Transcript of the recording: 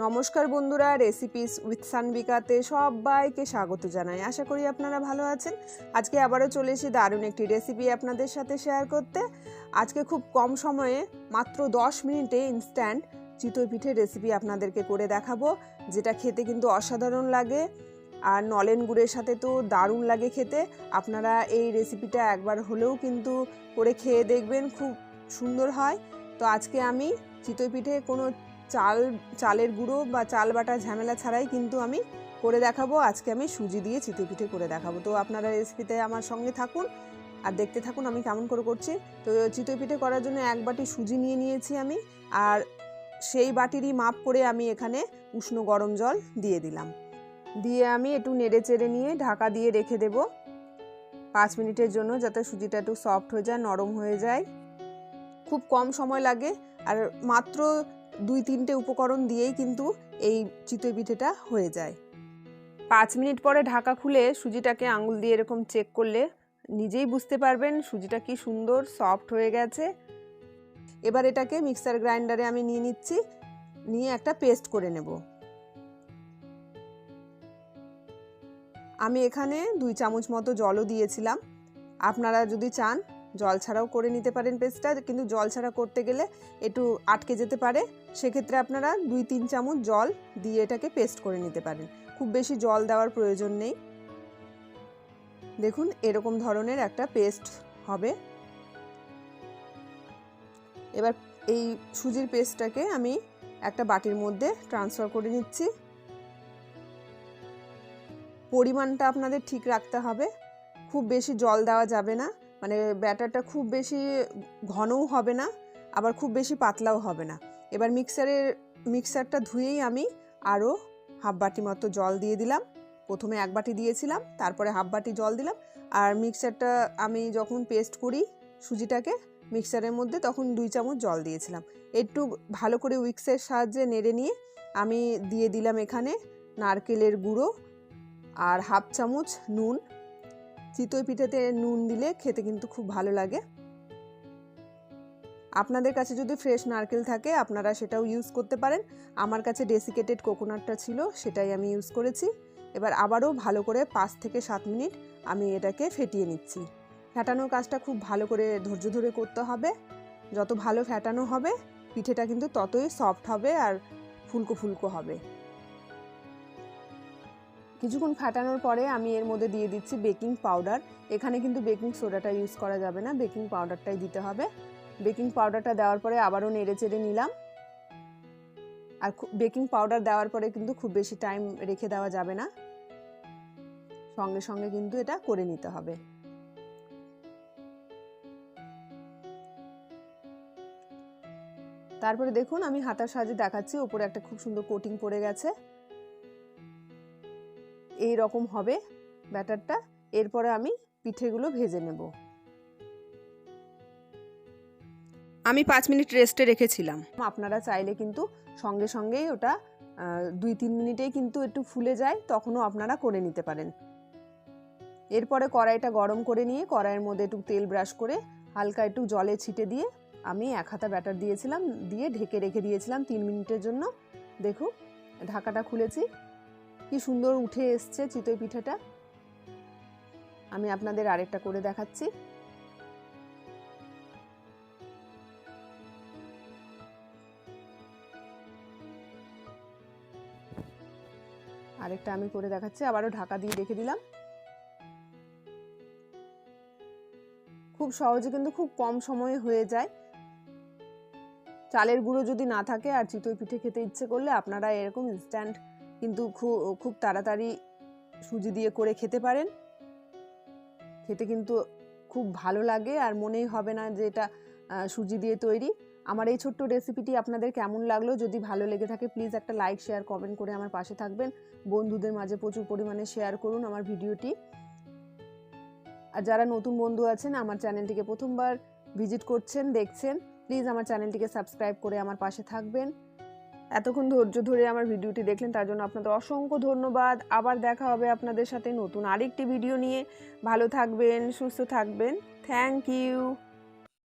নমস্কার বন্ধুরা recipes with সানবিকাতে সবাইকে স্বাগত জানাই। আশা করি আপনারা ভালো আছেন। আজকে আবারও চলে এসেছি দারুণ একটি রেসিপি আপনাদের সাথে শেয়ার করতে। আজকে খুব কম সময়ে, মাত্র দশ মিনিটে ইনস্ট্যান্ট চিতই পিঠের রেসিপি আপনাদেরকে করে দেখাবো, যেটা খেতে কিন্তু অসাধারণ লাগে। আর নলেন গুড়ের সাথে তো দারুণ লাগে খেতে। আপনারা এই রেসিপিটা একবার হলেও কিন্তু করে খেয়ে দেখবেন, খুব সুন্দর হয়। তো আজকে আমি চিতই পিঠে কোনো চাল, চালের গুঁড়ো বা চাল বাটা ঝামেলা ছাড়াই কিন্তু আমি করে দেখাবো। আজকে আমি সুজি দিয়ে চিতই পিঠে করে দেখাবো। তো আপনারা রেসিপিতে আমার সঙ্গে থাকুন আর দেখতে থাকুন আমি কেমন করে করছি। তো চিতই পিঠে করার জন্য এক বাটি সুজি নিয়ে নিয়েছি আমি আর সেই বাটিরই মাপ করে আমি এখানে উষ্ণ গরম জল দিয়ে দিলাম। দিয়ে আমি একটু নেড়ে চেড়ে নিয়ে ঢাকা দিয়ে রেখে দেব। পাঁচ মিনিটের জন্য যাতে সুজিটা একটু সফট হয়ে যায়, নরম হয়ে যায়। খুব কম সময় লাগে আর মাত্র দুই তিনটে উপকরণ দিয়েই কিন্তু এই চিতই পিঠেটা হয়ে যায়। পাঁচ মিনিট পরে ঢাকা খুলে সুজিটাকে আঙুল দিয়ে এরকম চেক করলে নিজেই বুঝতে পারবেন সুজিটা কি সুন্দর, সফট হয়ে গেছে। এবার এটাকে মিক্সার গ্রাইন্ডারে আমি নিয়ে নিচ্ছি, নিয়ে একটা পেস্ট করে নেব। আমি এখানে দুই চামচ মতো জলও দিয়েছিলাম। আপনারা যদি চান জল ছাড়াও করে নিতে পারেন পেস্টটা, কিন্তু জল ছাড়া করতে গেলে একটু আটকে যেতে পারে। সেক্ষেত্রে আপনারা দুই তিন চামচ জল দিয়ে এটাকে পেস্ট করে নিতে পারেন। খুব বেশি জল দেওয়ার প্রয়োজন নেই। দেখুন, এরকম ধরনের একটা পেস্ট হবে। এবার এই সুজির পেস্টটাকে আমি একটা বাটির মধ্যে ট্রান্সফার করে নিচ্ছি। পরিমাণটা আপনাদের ঠিক রাখতে হবে। খুব বেশি জল দেওয়া যাবে না। মানে ব্যাটারটা খুব বেশি ঘনও হবে না, আবার খুব বেশি পাতলাও হবে না। এবার মিক্সারের, মিক্সারটা ধুয়েই আমি আরও হাফ বাটি মতো জল দিয়ে দিলাম। প্রথমে এক বাটি দিয়েছিলাম, তারপরে হাফ বাটি জল দিলাম। আর মিক্সারটা আমি যখন পেস্ট করি সুজিটাকে মিক্সারের মধ্যে, তখন দুই চামচ জল দিয়েছিলাম। একটু ভালো করে উইক্সের সাহায্যে নেড়ে নিয়ে আমি দিয়ে দিলাম এখানে নারকেলের গুঁড়ো আর হাফ চামচ নুন। চিতই পিঠেতে নুন দিলে খেতে কিন্তু খুব ভালো লাগে। আপনাদের কাছে যদি ফ্রেশ নারকেল থাকে, আপনারা সেটাও ইউজ করতে পারেন। আমার কাছে ডেসিকেটেড কোকোনাটটা ছিল, সেটাই আমি ইউজ করেছি। এবার আবারও ভালো করে পাঁচ থেকে সাত মিনিট আমি এটাকে ফেটিয়ে নিচ্ছি। ফেটানোর কাজটা খুব ভালো করে ধৈর্য ধরে করতে হবে। যত ভালো ফেটানো হবে, পিঠেটা কিন্তু ততই সফট হবে আর ফুলকো ফুলকো হবে। কিছুক্ষণ ফাটানোর পরে আমি এর মধ্যে দিয়ে দিচ্ছি বেকিং পাউডার। এখানে কিন্তু বেকিং সোডাটা ইউজ করা যাবে না, বেকিং পাউডারটাই দিতে হবে। বেকিং পাউডারটা দেওয়ার পরে আবারও নেড়ে চেড়ে নিলাম। আর বেকিং পাউডার দেওয়ার পরে কিন্তু খুব বেশি টাইম রেখে দেওয়া যাবে না। সঙ্গে সঙ্গে কিন্তু এটা করে নিতে হবে। তারপরে দেখুন আমি হাতার সাহায্যে দেখাচ্ছি, ওপরে একটা খুব সুন্দর কোটিং পড়ে গেছে। এই রকম হবে ব্যাটারটা। এরপরে আমি পিঠেগুলো ভেজে নেব। আমি পাঁচ মিনিট রেস্টে রেখেছিলাম। আপনারা চাইলে কিন্তু সঙ্গে সঙ্গেই ওটা দুই তিন মিনিটেই কিন্তু একটু ফুলে যায় তখনও আপনারা করে নিতে পারেন। এরপরে কড়াইটা গরম করে নিয়ে কড়াইয়ের মধ্যে একটু তেল ব্রাশ করে হালকা একটু জলে ছিটে দিয়ে আমি এক হাতা ব্যাটার দিয়েছিলাম দিয়ে ঢেকে রেখে দিয়েছিলাম তিন মিনিটের জন্য। দেখুন ঢাকাটা খুলেছি। কি সুন্দর উঠে এসছে চিতই পিঠাটা। আমি আপনাদের আরেকটা করে দেখাচ্ছি। আরেকটা আমি করে দেখাচ্ছি, আবারও ঢাকা দিয়ে রেখে দিলাম। খুব সহজে কিন্তু খুব কম সময়ে হয়ে যায়। চালের গুঁড়ো যদি না থাকে আর চিতই পিঠে খেতে ইচ্ছে করলে আপনারা এরকম ইনস্ট্যান্ট কিন্তু খুব খুব তাড়াতাড়ি সুজি দিয়ে করে খেতে পারেন। খেতে কিন্তু খুব ভালো লাগে আর মনেই হবে না যে এটা সুজি দিয়ে তৈরি। আমার এই ছোট্ট রেসিপিটি আপনাদের কেমন লাগল? যদি ভালো লেগে থাকে প্লিজ একটা লাইক শেয়ার কমেন্ট করে আমার পাশে থাকবেন। বন্ধুদের মাঝে প্রচুর পরিমাণে শেয়ার করুন আমার ভিডিওটি আর যারা নতুন বন্ধু আছেন, আমার চ্যানেলটিকে প্রথমবার ভিজিট করছেন, দেখছেন প্লিজ আমার চ্যানেলটিকে সাবস্ক্রাইব করে আমার পাশে থাকবেন। এতক্ষণ ধৈর্য ধরে আমার ভিডিওটি দেখলেন, তার জন্য আপনাদের অসংখ্য ধন্যবাদ। আবার দেখা হবে আপনাদের সাথে নতুন আরেকটি ভিডিও নিয়ে। ভালো থাকবেন, সুস্থ থাকবেন। Thank you